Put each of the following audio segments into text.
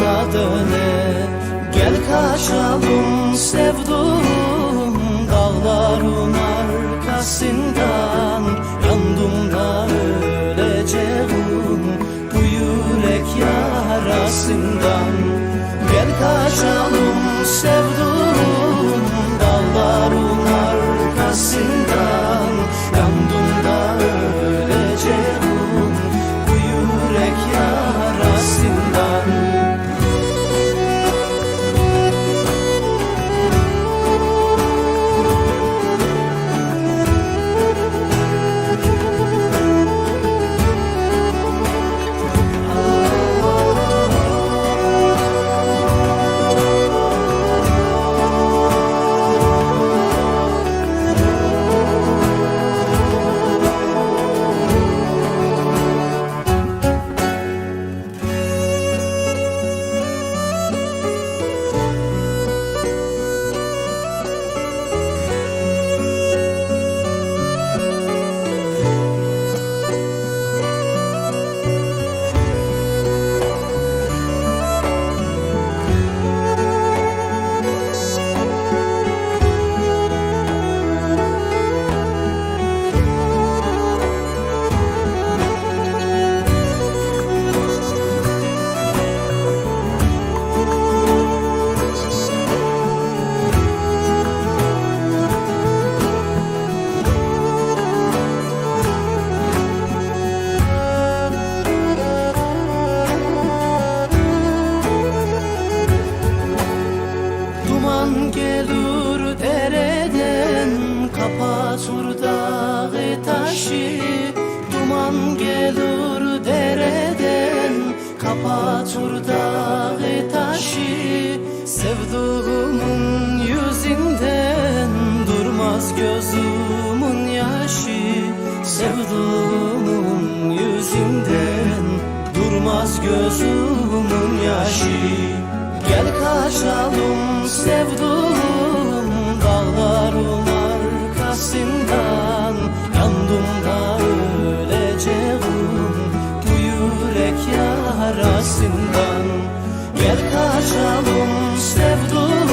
da döner Gel kaçalım sevduğum Dağların arkasından. Yandım da öleceğim Bu yürek yarasından. Gel kaçalım sevduğum Dağların arkasından gelir dereden kapatır dağı taşı. Sevduğumun yüzünden durmaz gözümün yaşı. Sevduğumun yüzünden durmaz gözümün yaşı. Gel kaçalım sevduğum dağların arkasından Yandım da öleceğim bu yürek yarasından. Gel kaçalım sevduğum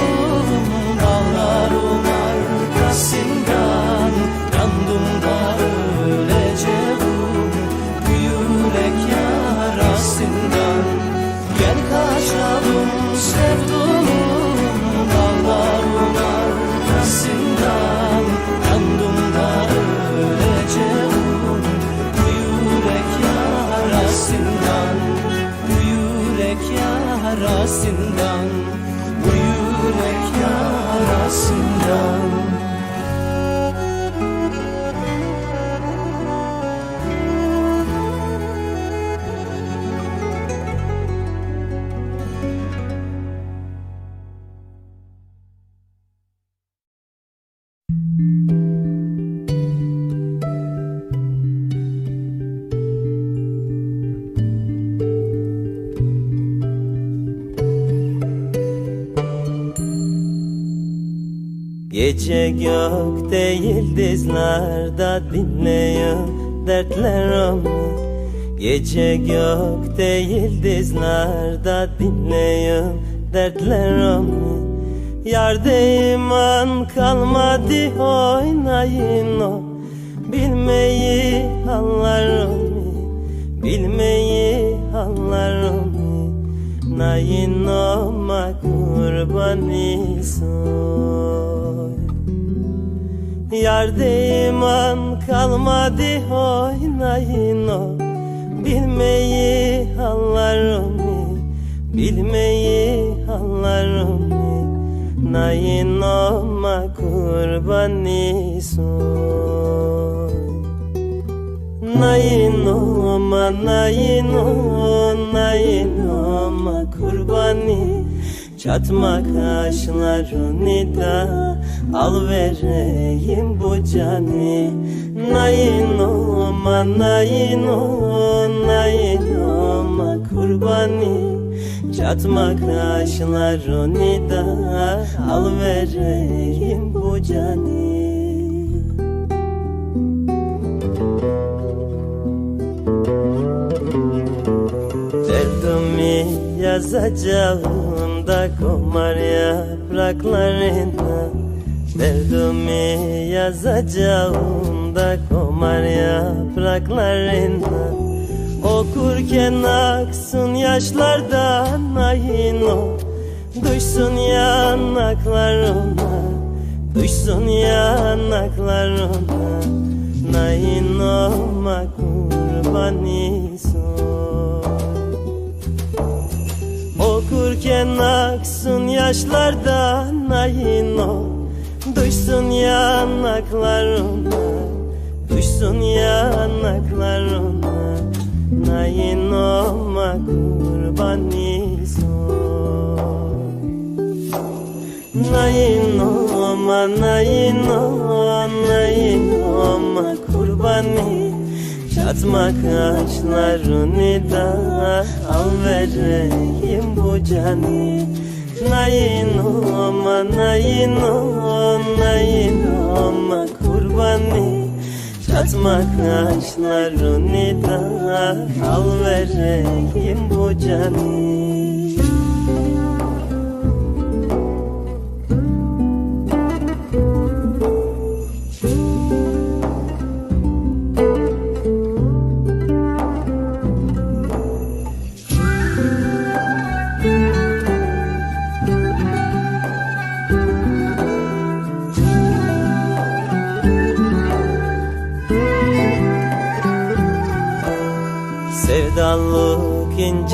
Gece gökte yıldızlarda dinleyin dertlerimi Gece gökte yıldızlarda dinleyin dertlerimi Yar iman kalmadı oynayın o. Bilmeyi anlarım Bilmeyi anlarım. Nayin olma kurbanı soy Yar iman kalmadı oynayın o. Bilmeyi anlarım Bilmeyi anlarım Nayin olma kurbanı soy Nayino ma nayino nayino ma kurbani Çatma kaşlarını da al vereyim bu canı. Nayin oma, nayin o, nayin oma kurbanı Çatma kaşlarını da al vereyim bu canı. Derdimi yazacağım? Da komar yapraklarına. Derdimi yazacağım da komar yapraklarına. Okurken aksın yaşlardan ayın o. Duysun yanaklarına Duysun yanaklarına. Nayin olma Okurken aksın yaşlardan ayın o. Duysun yanaklarına Duysun yanaklarına Nayin olma kurbanison Nayin olma, nayin olma, nayin olma kurbani Çatma kaşlarını da al vereyim bu canı. Nayin olma, nayin olma, nayin olma kurbani Çatma kaşlarını da al vereyim bu canı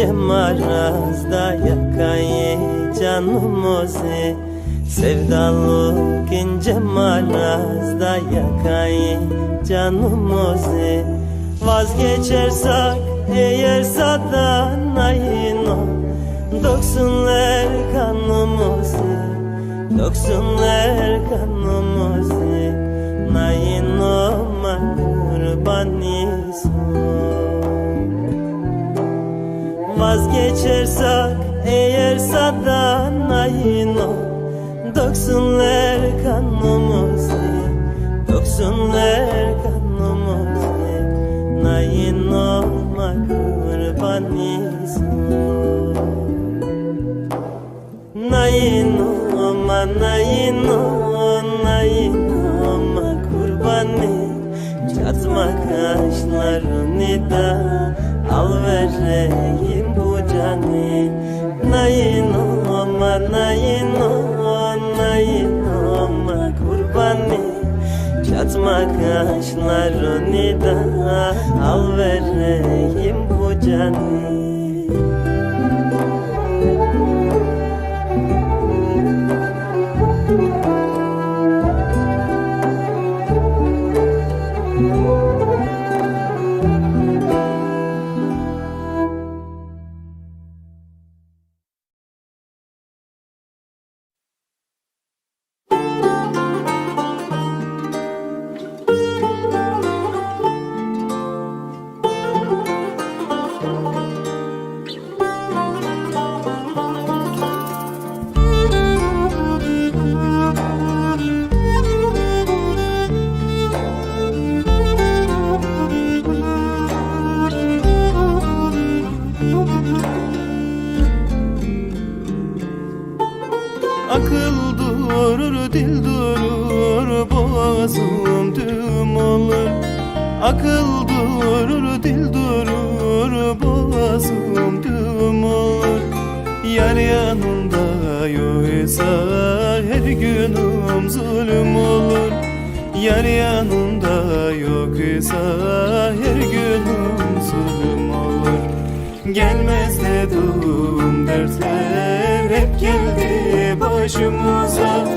Marazda yakayı canımızı Sevdalık ince marazda yakayı canımızı Vazgeçersek eğer sadan ayın o. Doksunlar kanımızı Doksunlar kanımızı Nayin olma kurbanıysan Vazgeçersek eğer sadan ayın o. Doksunlar kanımızı Doksunlar kanımızı. Nayin olma kurbanıysan Nayin olma, nayin olma, nayin olma kurbanı Çatma kaşlarını da al vereyim bu canı. Nayin olma, nayin olma, nayin olma kurbanı. Çatma kaşlarını da al vereyim bu canı düğüm olur Yar yanımda yoksa her günüm zulüm olur. Yar yanımda yoksa her günüm zulüm olur. Gelmez dedim dertler hep geldi başımıza.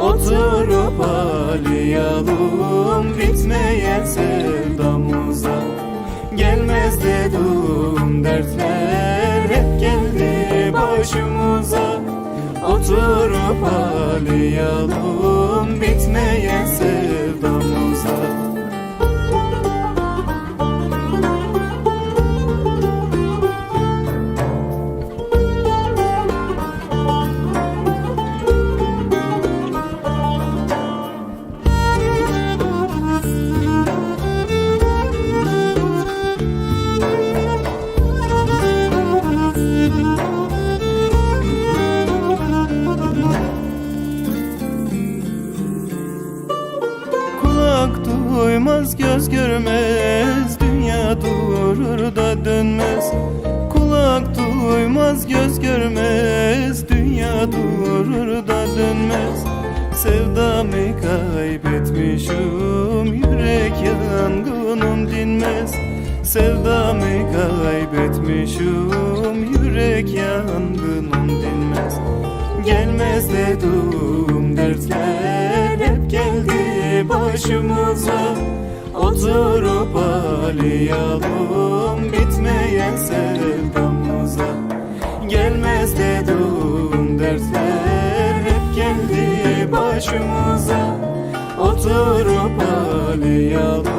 Oturup ağlayalım bitmeyen sevdamıza Gelmez dedim dertler. Hep geldi başımıza. Oturup ağlayalım bitmeyen göz görmez Dünya durur da dönmez. Sevdamı kaybetmişim Yürek yangınım dinmez. Sevdamı kaybetmişim Yürek yangınım dinmez. Gelmez dedim dertler Hep geldi başımıza. Oturup ağlayalım Bitmeyen sevdamıza Gelmez dedim dertler Hep geldi başımıza. Oturup ağlayalım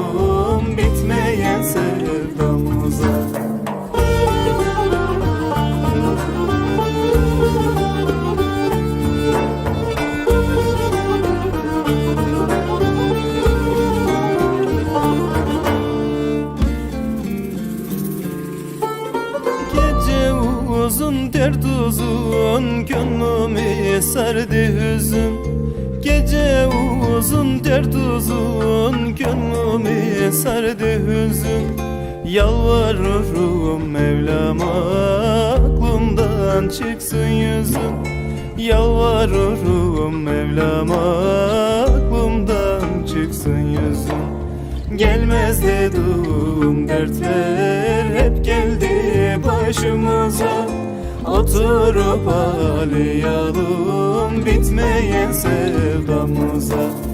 uzun dert uzun Gönlümü sardı hüzün. Yalvarırım Mevlam'a Aklımdan çıksın yüzün. Yalvarırım Mevlam'a Aklımdan çıksın yüzün. Gelmez dedim dertler hep geldi başımıza. Oturup ağlayalım bitmeyen sevdamıza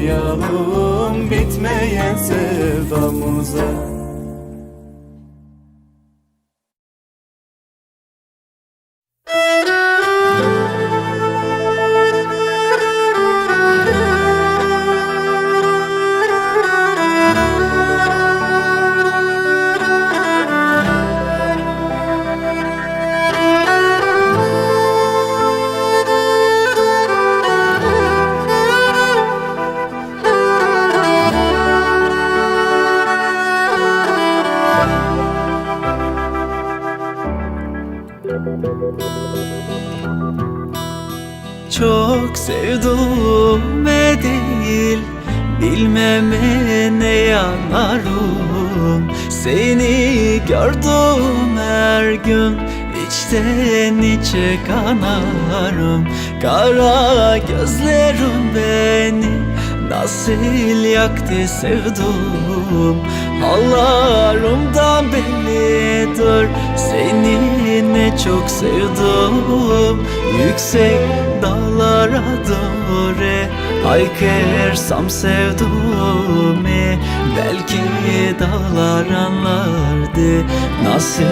ağlayalım bitmeyen sevdamıza gördüm her gün içten içe kanarım. Kara gözlerin beni Nasıl yaktı sevdum Hallarımdan bellidir Seni ne çok sevdim. Yüksek dağlara doğru Haykırsam sevduğumu Belki dağlar anlardı. Nasıl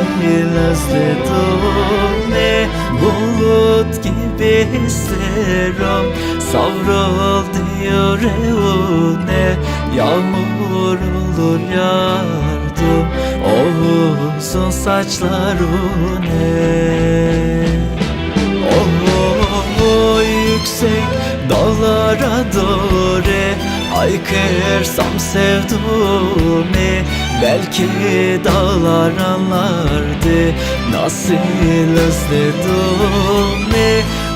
özledim? Ne Bulut gibi isterim. Savrul diyor ne Yağmur olur yardım O uzun saçlarına Oh yüksek dağlara doğru Haykırsam sevduğumu Belki dağlar anlardı Nasıl özledim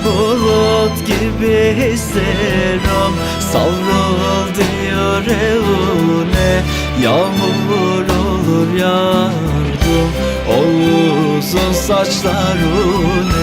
Bulut gibi hislerim Savrul diyor evine. Yağmur olur yardım O uzun saçlarına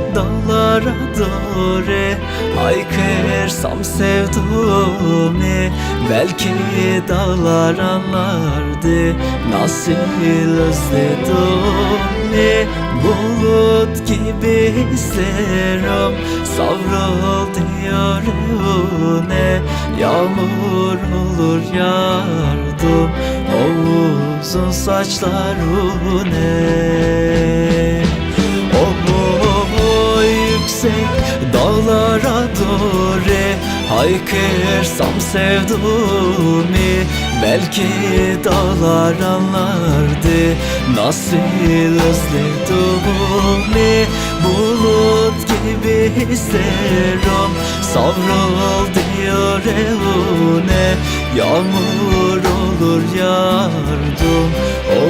dağlara doğru. Haykırsam sevduğumu Belki dağlar anlardı. Nasıl özledim? Bulut gibi hislerim Savruldu yüreğine Yağmur olur yardım. O uzun saçlarına dağlara doğru Haykırsam sevduğumu Belki dağlar anlardı. Nasıl özlediğimi Bulut gibi hislerim Savruldu yüreğine Yağmur olur yardım O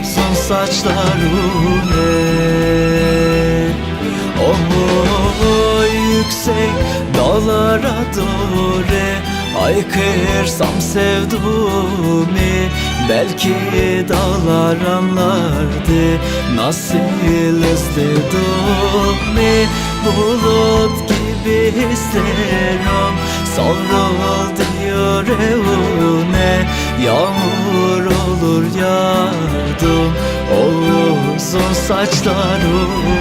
uzun saçlarına Oh yüksek dağlara doğru Haykırsam sevduğumu Belki dağlar anlardı Nasıl özlediğimi Bulut gibi hislerim Savruldu yüreğine Yağmur olur yardım O uzun saçlarına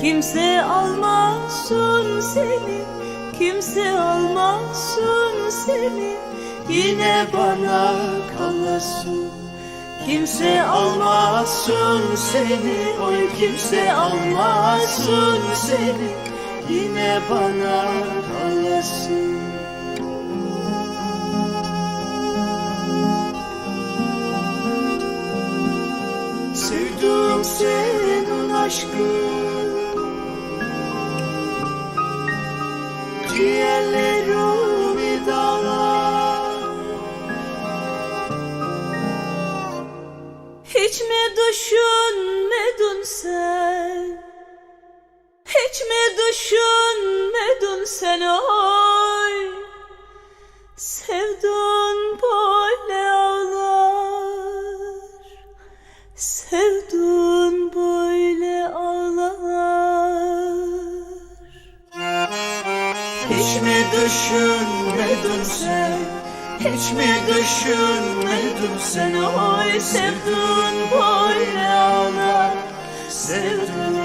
Kimse almasın seni Kimse almasın seni. Yine bana kalasın. Kimse almasın seni Oy kimse almasın seni. Yine bana kalasın. Sevdim senin aşkın Hiç mi düşünmedin sen? Hiç mi düşünmedin sen oy Sevdun böyle ağlar. Sevdun Düşünmedin sen. Hiç mi düşünmedin sen? Oy sevdun böyle ağlar Sevdun